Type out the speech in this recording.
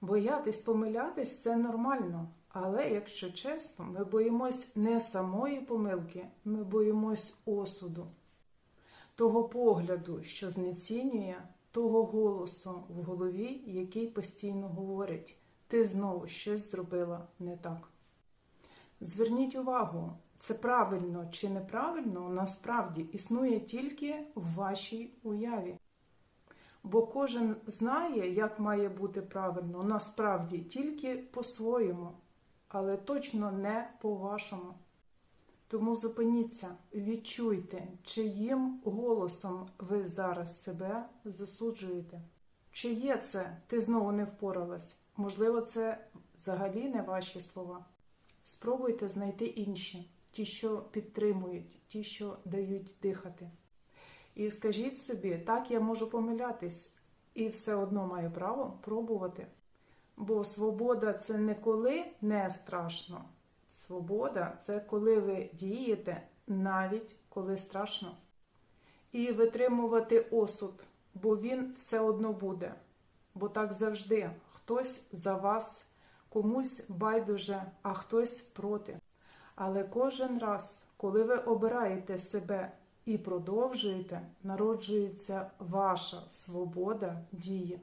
Боятись помилятись це нормально. Але якщо чесно, ми боїмось не самої помилки, ми боїмось осуду, того погляду, що знецінює, того голосу в голові, який постійно говорить: ти знову щось зробила не так. Зверніть увагу, це правильно чи неправильно насправді існує тільки в вашій уяві. Бо кожен знає, як має бути правильно, насправді тільки по-своєму, але точно не по-вашому. Тому зупиніться, відчуйте, чиїм голосом ви зараз себе засуджуєте. Чи є це ти знову не впоралась? Можливо, це взагалі не ваші слова. Спробуйте знайти інші, ті, що підтримують, ті, що дають дихати. І скажіть собі, так я можу помилятись, і все одно маю право пробувати. Бо свобода це не коли не страшно. Свобода це коли ви дієте навіть коли страшно. І витримувати осуд, бо він все одно буде. Бо так завжди хтось за вас, комусь байдуже, а хтось проти. Але кожен раз, коли ви обираєте себе і продовжуєте, народжується ваша свобода дії.